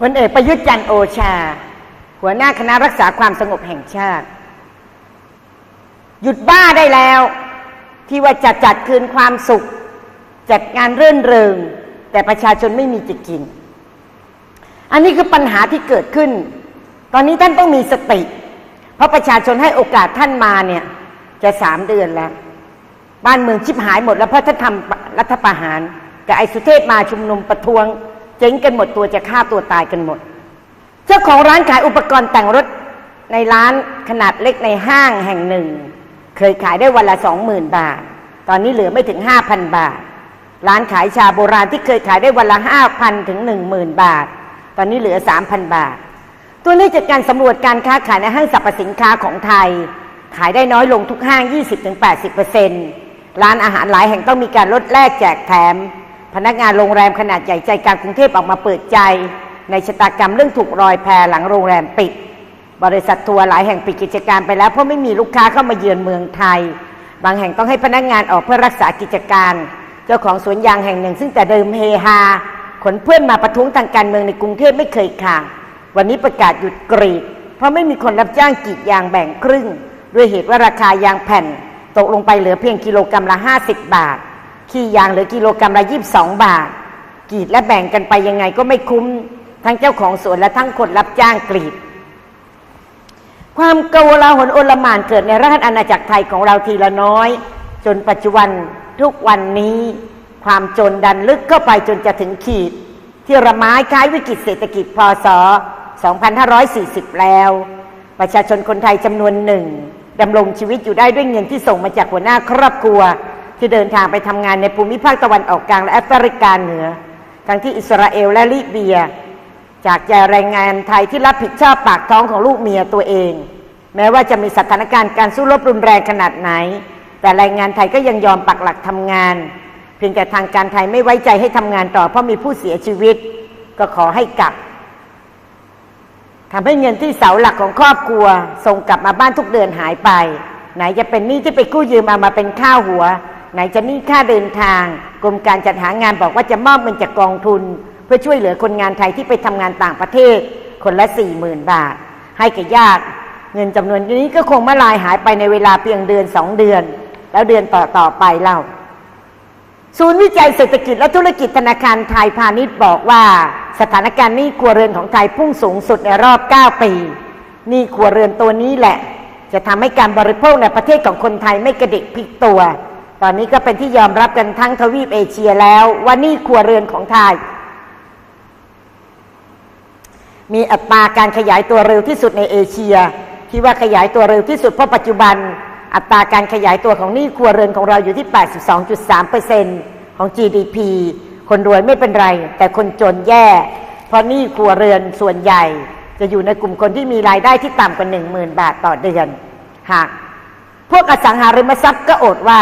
พลเอกประยุทธ์จันโอชา หัวหน้าคณะรักษาความสงบแห่งชาติ หยุดบ้าได้แล้ว ที่ว่าจะจัดคืนความสุข จัดงานเรื่นเริง แต่ประชาชนไม่มีจะกิน อันนี้คือปัญหาที่เกิดขึ้น ตอนนี้ท่านต้องมีสติ เพราะประชาชนให้โอกาสท่านมาเนี่ย จะสามเดือนแล้ว บ้านเมืองชิบหายหมดแล้วเพราะท่านทำรัฐประหารกับไอ้สุเทพมาชุมนุมประท้วง เจ๊งกันหมดตัวจะฆ่าตัวตายกันหมด เจ้าของร้านขายอุปกรณ์แต่งรถในร้านขนาดเล็กในห้างแห่งหนึ่ง เคยขายได้วันละสองหมื่นบาท ตอนนี้เหลือไม่ถึงห้าพันบาท ร้านขายชาโบราณที่เคยขายได้วันละห้าพันถึงหนึ่งหมื่นบาท ตอนนี้เหลือสามพันบาท ตัวเลขจากการสำรวจการค้าขายในห้างสรรพสินค้าของไทย ขายได้น้อยลงทุกห้าง 20-80%ร้านอาหารหลายแห่งต้องมีการลดแลกแจกแถม พนักงานโรงแรมขนาดใหญ่ใจกลางกรุงเทพออกมาเปิดใจ ในชะตากรรมเรื่องถูกรอยแพหลังโรงแรมปิด บริษัททัวร์หลายแห่งปิดกิจการไปแล้วเพราะไม่มีลูกค้าเข้ามาเยือนเมืองไทย บางแห่งต้องให้พนักงานออกเพื่อรักษากิจการ เจ้าของสวนยางแห่งหนึ่ง ซึ่งแต่เดิมเฮฮาขนเพื่อนมาประท้วงทางการเมืองในกรุงเทพไม่เคยขาดวันนี้ประกาศหยุดกรีด เพราะไม่มีคนรับจ้างกรีดยางแบ่งครึ่ง ด้วยเหตุว่าราคายางแผ่น ตกลงไปเหลือเพียงกิโลกรรัมละ 50 บาท ขี้ยางเหลือกิโลกรรัมละ22บสองบาทกรีดและแบ่งกันไปยังไงก็ไม่คุ้ม ทั้งเจ้าของสวนและทั้งคนรับจ้างกรีด ความโกลาหลโอลหมานเกิดในราชอาณาจักรไทยของเราทีละน้อย จนปัจจุบันทุกวันนี้ ความจนดันลึกเข้าไปจนจะถึงขีด ที่ระไม้คล้ายวิกฤตเศรษฐกิจพศ 2540 แล้ว ประชาชนคนไทยจำนวนหนึ่งดำรงชีวิตอยู่ได้ด้วยเงินที่ส่งมาจากหัวหน้าครอบครัว ที่เดินทางไปทำงานในภูมิภาคตะวันออกกลางและแอฟริกาเหนือ ทั้งที่อิสราเอลและลิเบีย จากใจแรงงานไทยที่รับผิดชอบปากท้องของลูกเมียตัวเอง แม้ว่าจะมีสถานการณ์การสู้รบรุนแรงขนาดไหน แต่แรงงานไทยก็ยังยอมปักหลักทำงาน เพียงแต่ทางการไทยไม่ไว้ใจให้ทำงานต่อเพราะมีผู้เสียชีวิต ก็ขอให้กลับทำให้เงินที่เสาหลักของครอบครัวส่งกลับมาบ้านทุกเดือนหายไป ไหนจะเป็นหนี้ที่ไปกู้ยืมเอามาเป็นข้าวหัว ไหนจะหนี้ค่าเดินทาง กรมการจัดหางานบอกว่าจะมอบเงินจากกองทุน เพื่อช่วยเหลือคนงานไทยที่ไปทำงานต่างประเทศ คนละสี่หมื่นบาท ให้แก่ญาติ เงินจำนวนนี้ก็คงมาลายหายไปในเวลาเพียงเดือนสองเดือน แล้วเดือนต่อต่อไปเล่าศูนย์วิจัยเศรษฐกิจและธุรกิจธนาคารไทยพาณิชย์บอกว่า สถานการณ์หนี้ครัวเรือนของไทยพุ่งสูงสุดในรอบ 9 ปีหนี้ครัวเรือนตัวนี้แหละ จะทำให้การบริโภคในประเทศของคนไทยไม่กระดิกพลิกตัว ตอนนี้ก็เป็นที่ยอมรับกันทั้งทวีปเอเชียแล้วว่านี้ครัวเรือนของไทย มีอัตราการขยายตัวเร็วที่สุดในเอเชีย ที่ว่าขยายตัวเร็วที่สุดเพราะปัจจุบัน อัตราการขยายตัวของหนี้ครัวเรือนของเราอยู่ที่ 82.3%ของ GDP คนรวยไม่เป็นไร แต่คนจนแย่ เพราะหนี้ครัวเรือนส่วนใหญ่ จะอยู่ในกลุ่มคนที่มีรายได้ที่ต่ำกว่า 10,000 บาทต่อเดือน หากพวกอสังหาริมทรัพย์ก็อดว่า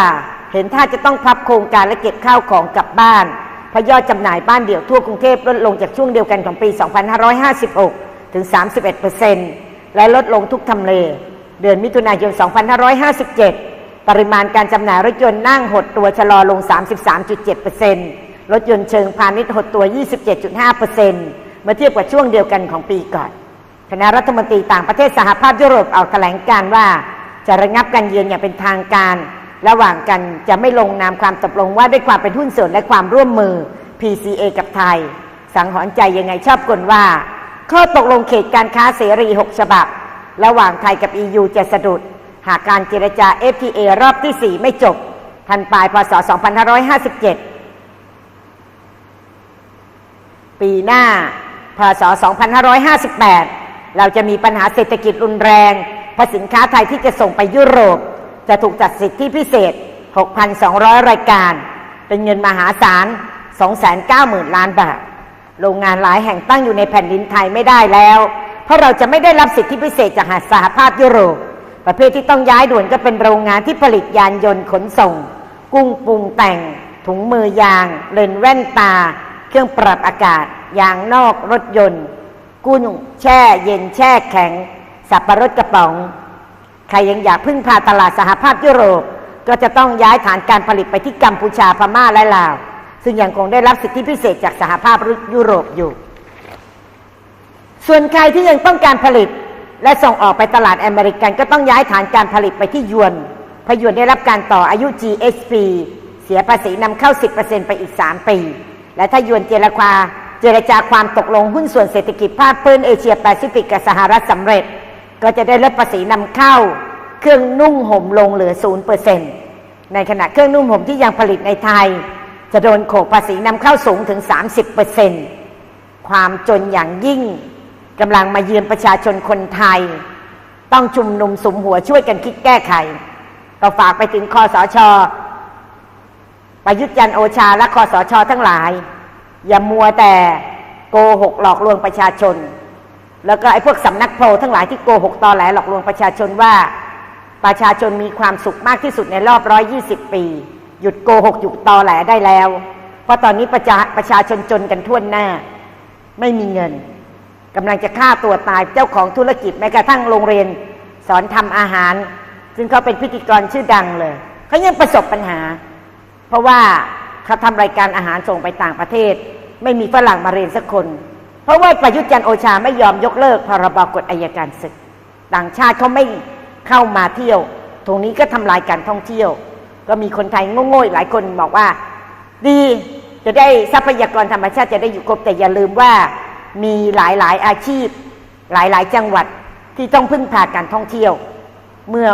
เห็นท่าจะต้องพับโครงการและเก็บข้าวของกลับบ้านเพราะยอดจำหน่ายบ้านเดี่ยวทั่วกรุงเทพลดลงจากช่วงเดียวกันของปี 2556 ถึง 31%และลดลงทุกทำเล เดือนมิถุนายน 2557 ปริมาณการจำหน่ายรถยนต์นั่งหดตัวชะลอลง 33.7%รถยนต์เชิงพาณิชย์หดตัว 27.5%เมื่อเทียบกับช่วงเดียวกันของปีก่อน คณะรัฐมนตรีต่างประเทศสหภาพยุโรปออกแถลงการว่าจะระงับการเยือนอย่างเป็นทางการ ระหว่างกันจะไม่ลงนามความตกลงว่าด้วยความเป็นหุ้นส่วนและความร่วมมือ PCA กับไทย สังหรณ์ใจยังไงชอบกลว่า ข้อตกลงเขตการค้าเสรี 6 ฉบับ ระหว่างไทยกับ EU จะสะดุด หากการเจรจา FTA รอบที่ 4 ไม่จบ ทันปลายพศ 2557 ปีหน้าพศ 2558 เราจะมีปัญหาเศรษฐกิจรุนแรงเพราะสินค้าไทยที่จะส่งไปยุโรป จะถูกจัดสิทธิพิเศษ 6,200 รายการ เป็นเงินมหาศาล 290,000 ล้านบาท โรงงานหลายแห่งตั้งอยู่ในแผ่นดินไทยไม่ได้แล้ว เพราะเราจะไม่ได้รับสิทธิพิเศษจากสหภาพยุโรป ประเภทที่ต้องย้ายด่วนก็เป็นโรงงานที่ผลิตยานยนต์ขนส่ง กุ้งปรุงแต่ง ถุงมือยาง เลนแว่นตา เครื่องปรับอากาศ ยางนอกรถยนต์ กุ้งแช่เย็นแช่แข็ง สับปะรดกระป๋อง ใครยังอยากพึ่งพาตลาดสหภาพยุโรป ก็จะต้องย้ายฐานการผลิตไปที่กัมพูชาพม่าและลาว ซึ่งยังคงได้รับสิทธิพิเศษจากสหภาพยุโรปอยู่ ส่วนใครที่ยังต้องการผลิตและส่งออกไปตลาดอเมริกัน ก็ต้องย้ายฐานการผลิตไปที่ยวนพยวนได้รับการต่ออายุ GSP เสียภาษีนำเข้า 10%ไปอีก 3 ปี และถ้ายวนเจรจาเจรจาความตกลงหุ้นส่วนเศรษฐกิจภาคพื้นเอเชียแปซิฟิกกับสหรัฐสำเร็จ ก็จะได้ลดภาษีนำเข้า เครื่องนุ่งห่มลงเหลือศูนเปอร์เซ็นในขณะเครื่องนุ่งห่มที่ยังผลิตในไทย จะโดนโขกภาษีนำเข้าสูงถึง 30%ความจนอย่างยิ่งกำลังมาเยือนประชาชนคนไทย ต้องชุมนุมสุมหัวช่วยกันคิดแก้ไขก็ฝากไปถึงคอสชประยุทธ์จันโอชาและคอสชทั้งหลาย อย่ามัวแต่โกหกหลอกลวงประชาชน แล้วก็ไอ้พวกสำนักโพลทั้งหลายที่โกหกตอแหลหลอกลวงประชาชนว่าประชาชนมีความสุขมากที่สุดในรอบร้อยยี่สิบปี หยุดโกหกหยุดตอแหลได้แล้ว เพราะตอนนี้ประชาประชาชนจนกันทั่วหน้า ไม่มีเงินกำลังจะฆ่าตัวตายเจ้าของธุรกิจแม้กระทั่งโรงเรียนสอนทำอาหาร ซึ่งเขาเป็นพิธีกรชื่อดังเลยเขายังประสบปัญหา เพราะว่าเขาทำรายการอาหารส่งไปต่างประเทศ ไม่มีฝรั่งมาเรียนสักคน เพราะว่าประยุทธ์จันโอชาไม่ยอมยกเลิกพรบกฎอายการศึก ต่างชาติเขาไม่เข้ามาเที่ยว ตรงนี้ก็ทำลายการท่องเที่ยว ก็มีคนไทยโง่ๆหลายคนบอกว่า ดีจะได้ทรัพยากรธรรมชาติจะได้อยู่ครบแต่อย่าลืมว่ามีหลายๆอาชีพ หลายๆจังหวัดที่ต้องพึ่งพาการท่องเที่ยว เมื่อ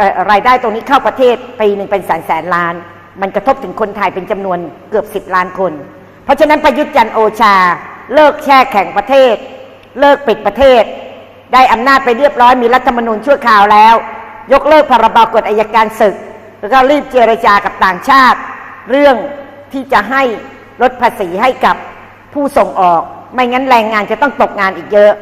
อรายได้ตรงนี้เข้าประเทศปีหนึ่งเป็นแสนแสนล้าน มันกระทบถึงคนไทยเป็นจำนวนเกือบสิบล้านคน เพราะฉะนั้นประยุทธ์จันโอชา เลิกแช่แข่งประเทศ เลิกปิดประเทศ ได้อำนาจไปเรียบร้อยมีรัฐธรรมนูญชั่วคราวแล้ว ยกเลิกพรบกฎอายการศึก แล้วก็รีบเจรจากับต่างชาติ เรื่องที่จะให้ลดภาษีให้กับผู้ส่งออก ไม่งั้นแรงงานจะต้องตกงานอีกเยอะ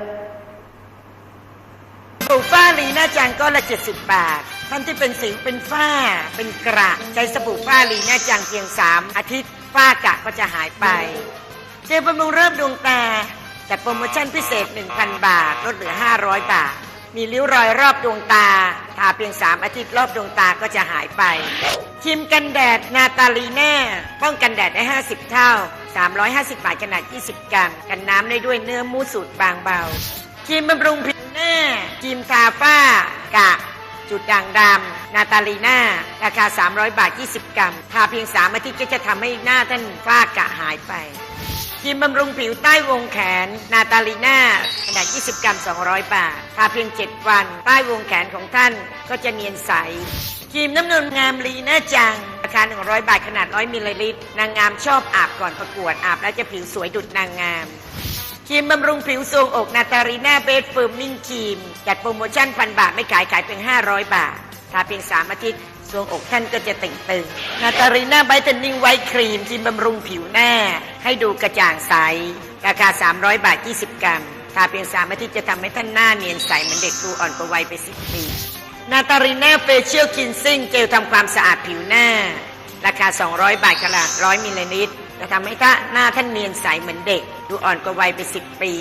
สบู่ฝ้าลีน่าจังก็ละเจ็ดสิบบาท ท่านที่เป็นสิวเป็นฝ้า เป็นกระใช้สบู่ฝ้าลีน่าจังเพียงสามอาทิตย์ฝ้ากระก็จะหายไป เจบำรุงเริ่มดวงตาจัดโปรโมชั่นพิเศษ 1,000 บาท ลดเหลือ 500 บาท มีริ้วรอยรอบดวงตา ทาเพียง 3 อาทิตย์รอบดวงตาก็จะหายไปครีมกันแดดนาตาลีแน่ป้องกันแดดได้ 50 เท่า 350 บาทขนาด 20 กรัม กันน้ำได้ด้วยเนื้อมูสสูตรบางเบาครีมบำรุงผิวหน้าครีมทาฝ้ากะจุดด่างดำ นาตาลีน่า ราคา 300 บาท 20 กรัม ทาเพียง 3 อาทิตย์ก็จะทำให้หน้าท่านฝ้ากะหายไป ครีมบำรุงผิวใต้วงแขน นาตาลีน่าขนาด 20 กรัม 200 บาท ทาเพียง 7 วัน ใต้วงแขนของท่านก็จะเนียนใส ครีมน้ำนมงามลีน่าจัง ราคา 100 บาท ขนาด 100 มิลลิลิตร นางงามชอบอาบก่อนประกวด อาบแล้วจะผิวสวยดุจนางงามครีมบำรุงผิวทรงอกนาตาลีน่าเบสเฟิร์มนิ่งครีม จัดโปรโมชั่นพันบาทไม่ขายขายเพียง 500 บาท ทาเพียง 3 อาทิตย์ ทรวงอกท่านก็จะเต่งตึงนาตาลีน่าไบเทนนิ่งไวท์ครีมครีมบำรุงผิวหน้า ให้ดูกระจ่างใส ราคา 300 บาท 20 กรัมทาเพียง3อาทิตย์จะทำให้ท่านหน้าเนียนใส เหมือนเด็กดูอ่อนกว่าวัยไป 10 ปีนาตาลีน่าเฟเชียลคินซิ่งเจลทำความสะอาดผิวหน้า ราคา 200 บาทขนาด100มิลลิลิตรจะทำให้ท่าหน้าท่านเนียนใสเหมือนเด็ก ดูอ่อนกว่าวัยไป 10 ปี